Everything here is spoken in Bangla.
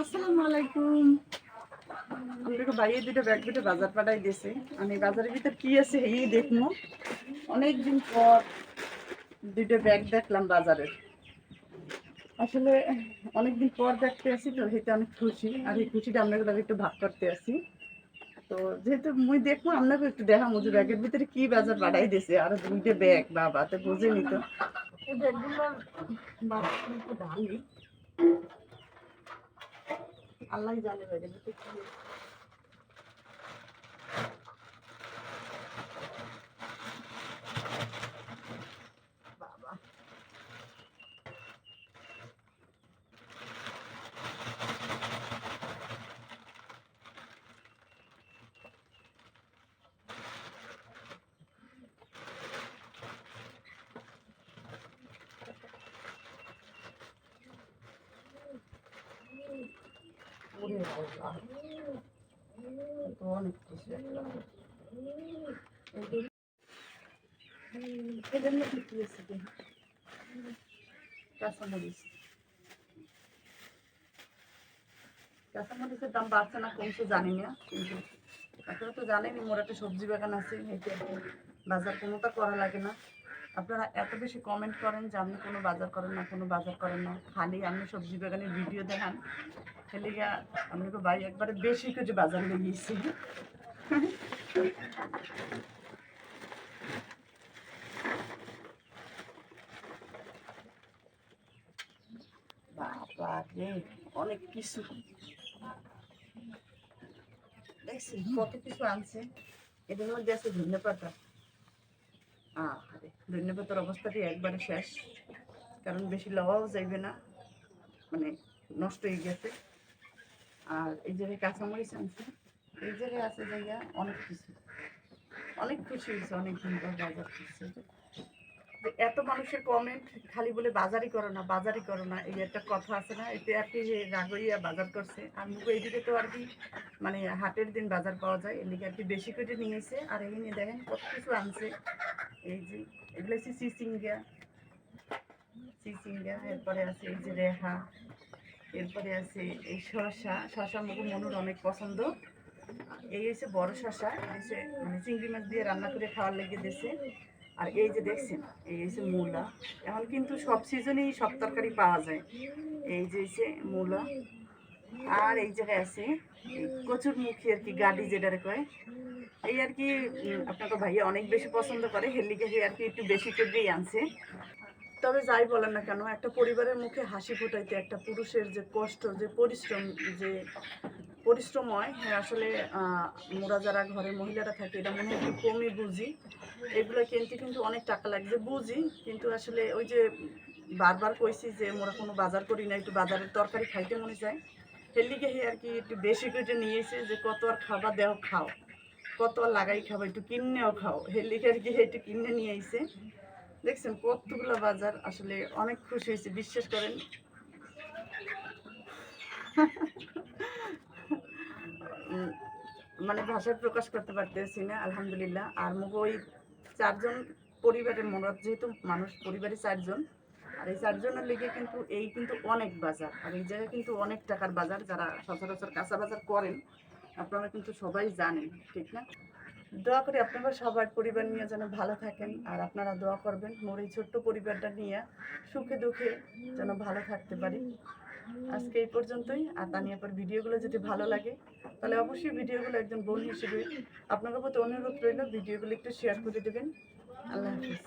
আসসালামু আলাইকুম। আমাদেরকে বাইরে দুটো ব্যাগ দুটো বাজার পাঠাই দিয়েছে। আমি বাজারের ভিতর কি আছে এই দেখব। অনেকদিন পর দুটো ব্যাগ দেখলাম বাজারের। আসলে অনেকদিন পর দেখতে আসি তো সেটা অনেক খুশি। আর এই খুশিটা আপনাকে একটু ভাগ করতে আসি। তো যেহেতু মুই দেখব আপনাকে একটু দেখা মজুর ব্যাগের ভিতরে কি বাজার পাঠাই দিয়েছে। আর দুইটা ব্যাগ বাবা তো বোঝেনি তো। এই ব্যাগগুলো আল্লাহ জানে বাইরে ওরে বাবা এ তো অনেক কিছু একটা। এগুলো- কি আছে কাঁচামরিচ কাঁচামরিচের দাম বাড়ছে না, কিন্তু তো জানেনই, মোর একটা সবজি বাগান আছে বাজার কোনোটা করা লাগে না আপনারা এত বেশি কমেন্ট করেন যে আপনি কোনো বাজার করেন না, কোনো বাজার করেন না। খালি আপনি সবজি বাগানের ভিডিও দেখান। খেলে আপনাকে ভাই একবারে বেশি কিছু বাজার বাবা রে, অনেক কিছু। দেখছেন কত কিছু আনছে। এদের মধ্যে আছে ধনে পাতা আরে ধনে পাতার অবস্থাটি একবারে শেষ। কারণ বেশি লওয়াও যাইবে না মানে নষ্ট হয়ে গেছে। আর এই জায়গায় কাঁচামরিচ আনছে, এই জায়গায় আছে জায়গা, অনেক কিছু। অনেক খুশি হয়েছে, অনেক দিন পর বাজার করছে। এত মানুষের কমেন্ট খালি বলে বাজারই করো না, বাজারই করো না, এই একটা কথা আছে না, এতে আর কি রাগইয়া বাজার করছে। আর মুখে এইদিকে তো আর কি মানে হাটের দিন বাজার পাওয়া যায়, এদিকে আর কি বেশি করে নিয়েছে আর এই নিয়ে দেখেন কত কিছু আনছে। এই যে, এগুলো হচ্ছে সিসিঙ্গা। সিসিঙ্গা, এরপরে আছে এই যে রেহা, এরপরে আছে এই শসা শসা মুখ মনুর অনেক পছন্দ। এই হচ্ছে বড় শসা হচ্ছে মানে চিংড়ি মাছ দিয়ে রান্না করে খাওয়ার লেগে দিয়েছে। আর এই যে দেখছেন, এই হচ্ছে মূলা। এখন কিন্তু সব সিজনেই সব তরকারি পাওয়া যায়। এই যে হচ্ছে মূলা। আর এই জায়গায় আছে কচুর মুখী আর কি, গাডি যেটারে কয়। এই আর কি আপনাকে ভাইয়া অনেক বেশি পছন্দ করে হেলিকে আর কি একটু বেশি করেই আনছে। তবে যাই বলেন না কেন, একটা পরিবারের মুখে হাসি ফোটাইতে, একটা পুরুষের যে কষ্ট, যে পরিশ্রম যে পরিশ্রম হয় হ্যাঁ আসলে মোরা যারা ঘরে মহিলারা থাকে এটা মনে হয় একটু কমই বুঝি। এগুলো কিনতে, কিন্তু অনেক টাকা লাগছে, বুঝি। কিন্তু আসলে ওই যে বারবার কইছি যে মোরা কোনো বাজার করি না, একটু বাজারের তরকারি খাইতে মনে যায়। হেলিকে হে আর কি একটু বেশি করে নিয়েছে যে কত আর খাবার দেও, খাও। কত লাগাই খাব, একটু কিনেও খাও। হেলিকে আর কি একটু কিনে নিয়ে আইছে। দেখছেন কতগুলো বাজার আসলে অনেক খুশি হয়েছে, বিশ্বাস করেন। মানে ভাষায় প্রকাশ করতে পারতেছি না, আলহামদুলিল্লাহ। আর মুখ ওই চারজন পরিবারের মনে, যেহেতু মানুষ পরিবারে চারজন। আর এই চারজনের লেগে কিন্তু এই কিন্তু অনেক বাজার। আর এই জায়গায় কিন্তু অনেক টাকার বাজার যারা সচরাচর কাঁচা বাজার করেন। আপনারা কিন্তু সবাই জানেন, ঠিক না? দোয়া করি আপনারা সবার পরিবার নিয়ে যেন ভালো থাকেন, আর আপনারা দোয়া করবেন মোর এই ছোট্ট পরিবারটা নিয়ে সুখে দুঃখে যেন ভালো থাকতে পারি। আজকে এই পর্যন্তই, আর তানিয়াপার ভিডিওগুলো যদি ভালো লাগে, তাহলে অবশ্যই ভিডিওগুলো একজন বোন হিসেবে আপনাদের প্রতি অনুরোধ রইল, ভিডিওগুলো একটু শেয়ার করে দেবেন। আল্লাহ হাফিজ।